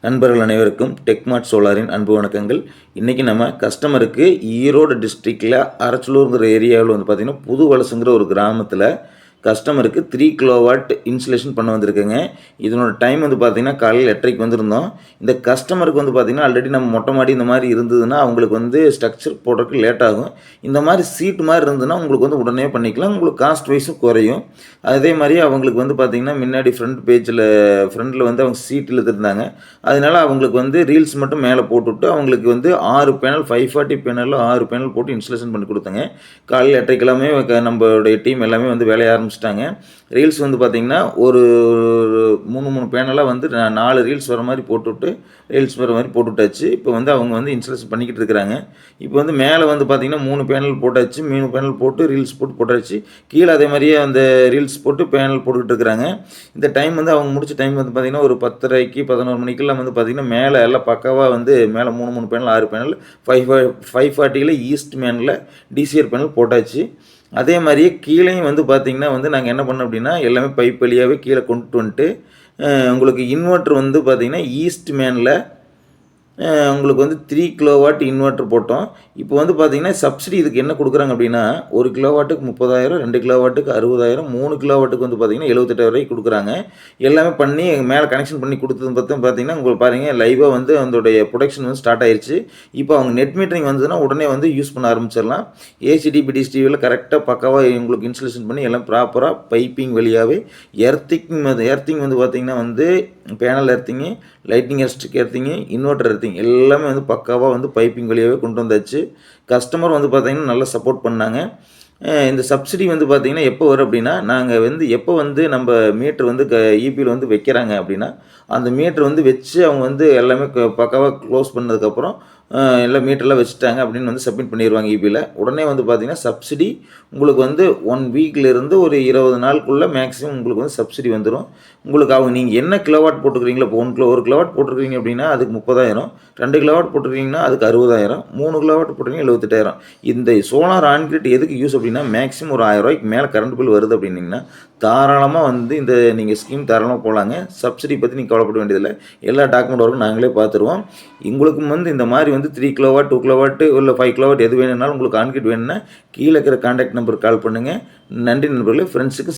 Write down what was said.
நண்பர்கள் அனைவருக்கும் டெக்மார்ட் சோலாரின் அன்பு வணக்கங்கள். இன்றைக்கி நம்ம கஸ்டமருக்கு ஈரோடு டிஸ்ட்ரிக்டில் அரச்சலூருங்கிற ஏரியாவில் வந்து பார்த்திங்கன்னா புது வலசுங்கிற ஒரு கிராமத்தில் கஸ்டமருக்கு த்ரீ கிலோவாட் இன்சுலேஷன் பண்ண வந்திருக்கேங்க. இதனோட டைம் வந்து பார்த்திங்கன்னா காலையில் எட்டரைக்கு வந்திருந்தோம். இந்த கஸ்டமருக்கு வந்து பார்த்திங்கன்னா ஆல்ரெடி நம்ம மொட்டை மாடி இந்த மாதிரி இருந்ததுன்னா அவங்களுக்கு வந்து ஸ்ட்ரக்சர் போடுறதுக்கு லேட் ஆகும். இந்த மாதிரி சீட் மாதிரி இருந்ததுன்னா உங்களுக்கு வந்து உடனே பண்ணிக்கலாம். உங்களுக்கு காஸ்ட் வைஸும் குறையும். அதே மாதிரி அவங்களுக்கு வந்து பார்த்திங்கன்னா முன்னாடி ஃப்ரண்ட் பேஜில் ஃப்ரண்டில் வந்து அவங்க சீட் இழுத்துருந்தாங்க. அதனால அவங்களுக்கு வந்து ரீல்ஸ் மட்டும் மேலே போட்டுவிட்டு அவங்களுக்கு வந்து ஆறு பேனல் ஃபைவ் ஃபார்ட்டி பேனலில் ஆறு பேனல் போட்டு இன்ஸ்டலேஷன் பண்ணி கொடுத்தங்க. காலையில் எட்டரைக்கெல்லாமே நம்மளுடைய டீம் எல்லாமே வந்து வேலையாக ஆரம்பிச்சிட்டாங்க. ரீல்ஸ் வந்து பார்த்திங்கன்னா ஒரு மூணு மூணு பேனலாக வந்து நாலு ரீல்ஸ் வர மாதிரி போட்டுவிட்டு ரீல்ஸ் வர மாதிரி போட்டுவிட்டாச்சு இப்போ வந்து அவங்க வந்து இன்ஸ்டலேஷன் பண்ணிக்கிட்டு இருக்கிறாங்க. இப்போ வந்து மேலே வந்து பார்த்திங்கன்னா மூணு பேனல் போட்டாச்சு. மூணு பேனல் போட்டு ரீல்ஸ் போட்டு போட்டாச்சு. கீழே அதே மாதிரியே அந்த ரீல்ஸ் போட்டு பேனல் போட்டுக்கிட்டு இருக்கிறாங்க. இந்த டைம் வந்து அவங்க முடிச்ச டைம் வந்து பார்த்திங்கன்னா ஒரு பத்தரைக்கு பதினோரு மணிக்கெல்லாம் வந்து பார்த்திங்கன்னா மேலே எல்லாம் பக்காவாக வந்து மேலே மூணு மூணு பேனல் ஆறு பேனல் ஃபைவ் ஃபைவ் ஃபார்ட்டியில் ஈஸ்ட் மேனில் டிசிஆர் பேனல் போட்டாச்சு. அதே மாதிரியே கீழேயும் வந்து பார்த்திங்கன்னா வந்து நாங்கள் என்ன பண்ணோம் அப்படின்னா எல்லாமே பைப் வழியாகவே கீழே கொண்டுட்டு வந்துட்டு உங்களுக்கு இன்வெர்ட்ரு வந்து பார்த்திங்கன்னா ஈஸ்ட் மேனில் உங்களுக்கு வந்து த்ரீ கிலோவாட் இன்வெர்டர் போட்டோம். இப்போ வந்து பார்த்தீங்கன்னா சப்சிடி இதுக்கு என்ன கொடுக்குறாங்க அப்படின்னா ஒரு கிலோவாட்டுக்கு முப்பதாயிரம் ரெண்டு கிலோவாட்டுக்கு அறுபதாயிரம் மூணு கிலோவாட்டுக்கு வந்து பார்த்தீங்கன்னா எழுபத்தெட்டாயிரம் வரைக்கும் கொடுக்குறாங்க. எல்லாமே பண்ணி மேலே கனெக்ஷன் பண்ணி கொடுத்தது பார்த்து பார்த்தீங்கன்னா உங்களுக்கு பாருங்க லைவாக வந்து அதோடைய ப்ரொடக்ஷன் வந்து ஸ்டார்ட் ஆயிடுச்சு இப்போ அவங்க நெட் மீட்டரிங் வந்ததுன்னா உடனே வந்து யூஸ் பண்ண ஆரம்பிச்சிடலாம். ஏசிடிபி டிஸ்டிவியில் கரெக்டாக பக்காவாக உங்களுக்கு இன்ஸ்டலேஷன் பண்ணி எல்லாம் ப்ராப்பராக பைப்பிங் வழியாகவே எர்த்திங் எர்த்திங் வந்து பார்த்திங்கன்னா வந்து panel earthing lighting stick earthing inverter earthing எல்லாமே வந்து பக்காவாக வந்து பைப்பிங் வழியாகவே கொண்டு வந்தாச்சு. கஸ்டமர் வந்து பார்த்திங்கன்னா நல்லா சப்போர்ட் பண்ணாங்க. இந்த சப்சிடி வந்து பார்த்திங்கன்னா எப்போ வரும் அப்படின்னா நாங்கள் வந்து எப்போ வந்து நம்ம மீட்ரு வந்து க இபியில் வந்து வைக்கிறாங்க அப்படின்னா அந்த மீட்ரு வந்து வச்சு அவங்க வந்து எல்லாமே பக்காவாக க்ளோஸ் பண்ணதுக்கப்புறம் இல்லை எல்லாம் மீட்டர்லாம் வச்சுட்டாங்க அப்படின்னு வந்து சப்மிட் பண்ணிடுவாங்க இபியில் உடனே வந்து பார்த்தீங்கன்னா சப்சிடி உங்களுக்கு வந்து ஒன் வீக்லேருந்து ஒரு இருபது நாளுக்குள்ளே மேக்ஸிமம் உங்களுக்கு வந்து சப்சிடி வந்துடும் உங்களுக்கு அவங்க நீங்கள் என்ன கிலோவாட் போட்டுக்கிறீங்களோ இப்போ ஒன் கிலோ ஒரு கிலோவாட் போட்டிருக்கீங்க அப்படின்னா அதுக்கு முப்பதாயிரம். ரெண்டு கிலோவாட் போட்டுருக்கீங்கன்னா அதுக்கு அறுபதாயிரம். மூணு கிலோவாட் போட்டிருக்கீங்க எழுபத்தெட்டாயிரம். இந்த சோலார் ஆன்கிரிட் எதுக்கு யூஸ் அப்படின்னா மேக்ஸிமம் ஒரு ஆயிரம் ரூபாய்க்கு மேலே கரண்ட் பில் வருது அப்படின்னீங்கன்னா தாராளமாக வந்து இந்த நீங்கள் ஸ்கீம் தாராளமாக போகலாங்க சப்சிடி பற்றி நீங்கள் கவலைப்பட வேண்டியதில்லை. எல்லா டாக்குமெண்ட் ஒர்க்கும் நாங்களே பார்த்துருவோம் எங்களுக்கும் வந்து இந்த மாதிரி வந்து த்ரீ கிலோவாட் டூ கிலோவாட்டு இல்லை ஃபைவ் கிலோவாட் எது வேணும்னாலும் உங்களுக்கு ஆன்கிரிட் வேணும்னா கீழே இருக்கிற கான்டாக்ட் நம்பருக்கு கால் பண்ணுங்கள் நன்றி நண்பர்களே. ஃப்ரெண்ட்ஸுக்கு